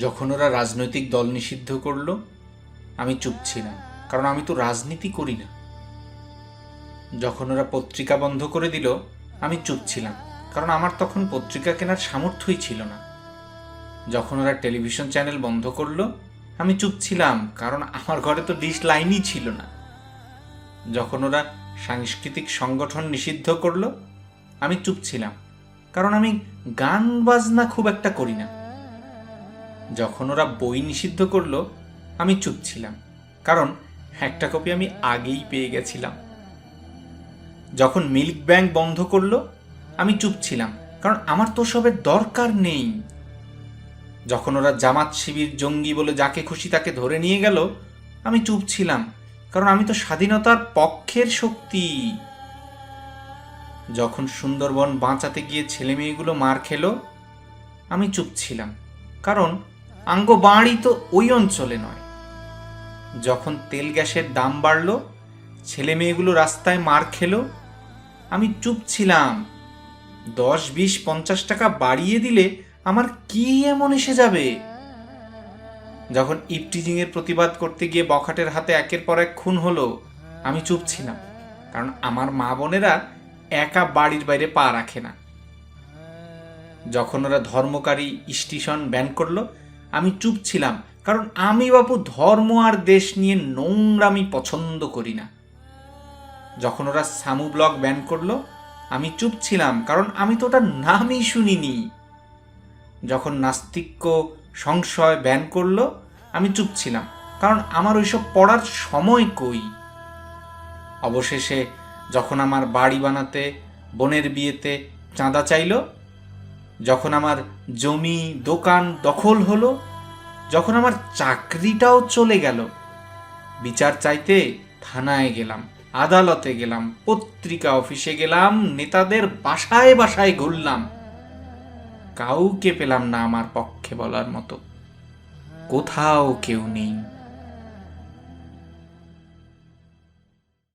যখন ওরা রাজনৈতিক দল নিষিদ্ধ করল, আমি চুপ ছিলাম। কারণ আমি তো রাজনীতি করি না। যখন ওরা পত্রিকা বন্ধ করে দিল, আমি চুপ ছিলাম। কারণ আমার তখন পত্রিকা কেনার সামর্থ্যই ছিল না। যখন ওরা টেলিভিশন চ্যানেল বন্ধ করল, আমি চুপ ছিলাম। কারণ আমার ঘরে তো ডিশ লাইনই ছিল না। যখন ওরা সাংস্কৃতিক সংগঠন নিষিদ্ধ করল, আমি চুপ ছিলাম। কারণ আমি গান বাজনা খুব একটা করি না। যখন ওরা বই নিষিদ্ধ করল, আমি চুপ ছিলাম। কারণ একটা কপি আমি আগেই পেয়ে গেছিলাম। যখন মিল্ক ব্যাংক বন্ধ করল, আমি চুপ ছিলাম, কারণ আমার তো সবের দরকার নেই। যখন ওরা জামাত শিবির জঙ্গি বলে যাকে খুশি তাকে ধরে নিয়ে গেল, আমি চুপ ছিলাম, কারণ আমি তো স্বাধীনতার পক্ষের শক্তি। যখন সুন্দরবন বাঁচাতে গিয়ে ছেলে মেয়েগুলো মার খেলো, আমি চুপ ছিলাম, কারণ আঙ্গ তো ওই অঞ্চলে নয়। যখন তেল গ্যাসের দাম বাড়লো, ছেলে মেয়েগুলো রাস্তায় মার খেলো, আমি চুপ ছিলাম। দশ, বিশ, পঞ্চাশ টাকা বাড়িয়ে দিলে আমার কি এমন এসে যাবে? যখন ইপটিজিং এর প্রতিবাদ করতে গিয়ে বখাটের হাতে একের পর এক খুন হলো, আমি চুপ ছিলাম, কারণ আমার মা বোনেরা একা বাড়ির বাইরে পা রাখে না। যখন ওরা ধর্মকারী স্টেশন ব্যান করল আমি চুপ ছিলাম, কারণ আমি বাপু ধর্ম আর দেশ নিয়ে নোংরামি পছন্দ করি না। যখন ওরা সামু ব্লগ ব্যান করল, আমি চুপ ছিলাম, কারণ আমি তো ওটার নামই শুনিনি। যখন নাস্তিক্য সংশয় ব্যান করল, আমি চুপ ছিলাম, কারণ আমার ওইসব পড়ার সময় কই? অবশেষে যখন আমার বাড়ি বানাতে, বোনের বিয়েতে চাঁদা চাইলো যখন আমার জমি, দোকান দখল হলো, যখন আমার চাকরিটাও চলে গেল, বিচার চাইতে থানায় গেলাম, আদালতে গেলাম, পত্রিকা অফিসে গেলাম, নেতাদের বাসায় বাসায় ঘুরলাম। কাউকে পেলাম না আমার পক্ষে বলার মতো। কোথাও কেউ নেই।